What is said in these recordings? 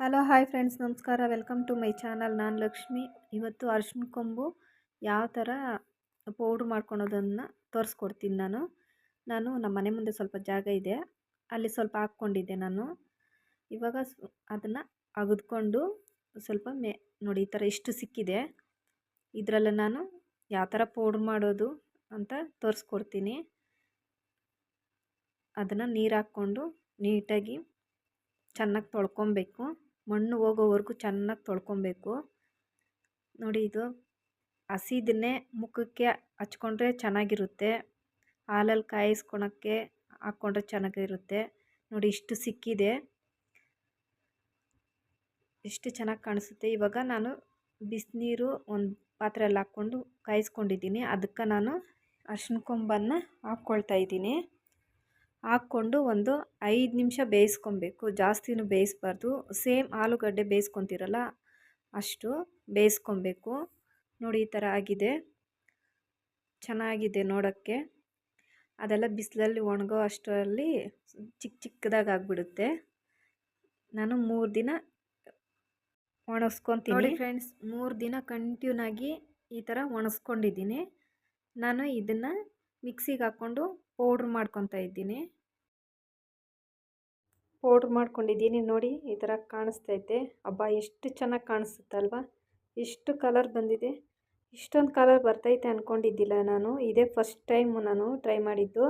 Hello, hi friends. ನಮಸ್ಕಾರ. Welcome to my channel. ನಾನು ಲಕ್ಷ್ಮಿ. ಇವತ್ತು ಅರ್ಶಿನ ಕೊಂಬು ಯಾವ ಥರ ಪೌಡ್ರ್ ಮಾಡ್ಕೊಳೋದನ್ನು ತೋರಿಸ್ಕೊಡ್ತೀನಿ ನಾನು. ನಾನು ನಮ್ಮ ಮನೆ ಮುಂದೆ ಸ್ವಲ್ಪ ಜಾಗ ಇದೆ. ಅಲ್ಲಿ ಸ್ವಲ್ಪ ಹಾಕ್ಕೊಂಡಿದ್ದೆ ನಾನು. ಇವಾಗ ಅದನ್ನು ಅಗದ್ಕೊಂಡು ಸ್ವಲ್ಪ ಮೇ ನೋಡಿ ಈ ಥರ ಇಷ್ಟು ಸಿಕ್ಕಿದೆ. ಇದರಲ್ಲೇ ನಾನು ಯಾವ ಥರ ಪೌಡ್ರ್ ಮಾಡೋದು ಅಂತ ತೋರಿಸ್ಕೊಡ್ತೀನಿ. ಅದನ್ನು ನೀರು ಹಾಕ್ಕೊಂಡು ನೀಟಾಗಿ ಚೆನ್ನಾಗಿ ತೊಳ್ಕೊಬೇಕು. ಮಣ್ಣು ಹೋಗೋವರೆಗೂ ಚೆನ್ನಾಗಿ ತೊಳ್ಕೊಬೇಕು. ನೋಡಿ ಇದು ಹಸಿದನ್ನೇ ಮುಖಕ್ಕೆ ಹಚ್ಕೊಂಡ್ರೆ ಚೆನ್ನಾಗಿರುತ್ತೆ. ಹಾಲಲ್ಲಿ ಕಾಯಿಸ್ಕೊಳಕ್ಕೆ ಹಾಕ್ಕೊಂಡ್ರೆ ಚೆನ್ನಾಗಿರುತ್ತೆ. ನೋಡಿ ಇಷ್ಟು ಸಿಕ್ಕಿದೆ. ಎಷ್ಟು ಚೆನ್ನಾಗಿ ಕಾಣಿಸುತ್ತೆ. ಇವಾಗ ನಾನು ಬಿಸಿನೀರು ಒಂದು ಪಾತ್ರೆಯಲ್ಲಿ ಹಾಕ್ಕೊಂಡು ಕಾಯಿಸ್ಕೊಂಡಿದ್ದೀನಿ. ಅದಕ್ಕೆ ನಾನು ಅರ್ಶಿನ ಕೊಂಬನ್ನು ಹಾಕ್ಕೊಳ್ತಾ ಇದ್ದೀನಿ. ಹಾಕ್ಕೊಂಡು ಒಂದು ಐದು ನಿಮಿಷ ಬೇಯಿಸ್ಕೊಬೇಕು. ಜಾಸ್ತಿನೂ ಬೇಯಿಸ್ಬಾರ್ದು. ಸೇಮ್ ಆಲೂಗಡ್ಡೆ ಬೇಯಿಸ್ಕೊತೀರಲ್ಲ, ಅಷ್ಟು ಬೇಯಿಸ್ಕೊಬೇಕು. ನೋಡಿ, ಈ ಥರ ಆಗಿದೆ. ಚೆನ್ನಾಗಿದೆ ನೋಡೋಕ್ಕೆ. ಅದೆಲ್ಲ ಬಿಸಿಲಲ್ಲಿ ಒಣಗೋ ಅಷ್ಟರಲ್ಲಿ ಚಿಕ್ಕ ಚಿಕ್ಕದಾಗಿ ಆಗಿಬಿಡುತ್ತೆ. ನಾನು ಮೂರು ದಿನ ಒಣಗಿಸ್ಕೊತೀನಿ ನೋಡಿ ಫ್ರೆಂಡ್ಸ್, ಮೂರು ದಿನ ಕಂಟಿನ್ಯೂನಾಗಿ ಈ ಥರ ಒಣಗಿಸ್ಕೊಂಡಿದ್ದೀನಿ ನಾನು ಇದನ್ನು ಮಿಕ್ಸಿಗೆ ಹಾಕ್ಕೊಂಡು ಪೌಡ್ರ್ ಮಾಡ್ಕೊತಾ ಇದ್ದೀನಿ. ಪೌಡ್ರ್ ಮಾಡ್ಕೊಂಡಿದ್ದೀನಿ ನೋಡಿ, ಈ ಥರ ಕಾಣಿಸ್ತೈತೆ ಹಬ್ಬ ಎಷ್ಟು ಚೆನ್ನಾಗಿ ಕಾಣಿಸುತ್ತಲ್ವ ಎಷ್ಟು ಕಲರ್ ಬಂದಿದೆ. ಇಷ್ಟೊಂದು ಕಲರ್ ಬರ್ತೈತೆ ಅಂದ್ಕೊಂಡಿದ್ದಿಲ್ಲ ನಾನು. ಇದೇ ಫಸ್ಟ್ ಟೈಮು ನಾನು ಟ್ರೈ ಮಾಡಿದ್ದು.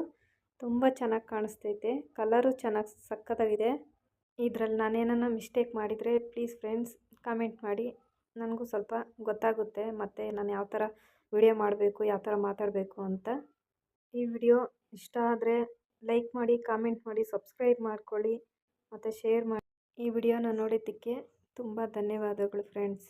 ತುಂಬ ಚೆನ್ನಾಗಿ ಕಾಣಿಸ್ತೈತೆ ಕಲರು ಚೆನ್ನಾಗಿ ಸಕ್ಕತ್ತಾಗಿದೆ. ಇದರಲ್ಲಿ ನಾನೇನನ್ನ ಮಿಸ್ಟೇಕ್ ಮಾಡಿದರೆ ಪ್ಲೀಸ್ ಫ್ರೆಂಡ್ಸ್ ಕಮೆಂಟ್ ಮಾಡಿ. ನನಗೂ ಸ್ವಲ್ಪ ಗೊತ್ತಾಗುತ್ತೆ, ಮತ್ತು ನಾನು ಯಾವ ಥರ ವಿಡಿಯೋ ಮಾಡಬೇಕು, ಯಾವ ಥರ ಮಾತಾಡಬೇಕು ಅಂತ. ಈ ವಿಡಿಯೋ ಇಷ್ಟ ಆದರೆ ಲೈಕ್ ಮಾಡಿ, ಕಾಮೆಂಟ್ ಮಾಡಿ, ಸಬ್ಸ್ಕ್ರೈಬ್ ಮಾಡ್ಕೊಳ್ಳಿ ಮತ್ತು ಶೇರ್ ಮಾಡಿ. ಈ ವಿಡಿಯೋನ ನೋಡಿದ್ದಕ್ಕೆ ತುಂಬ ಧನ್ಯವಾದಗಳು ಫ್ರೆಂಡ್ಸ್.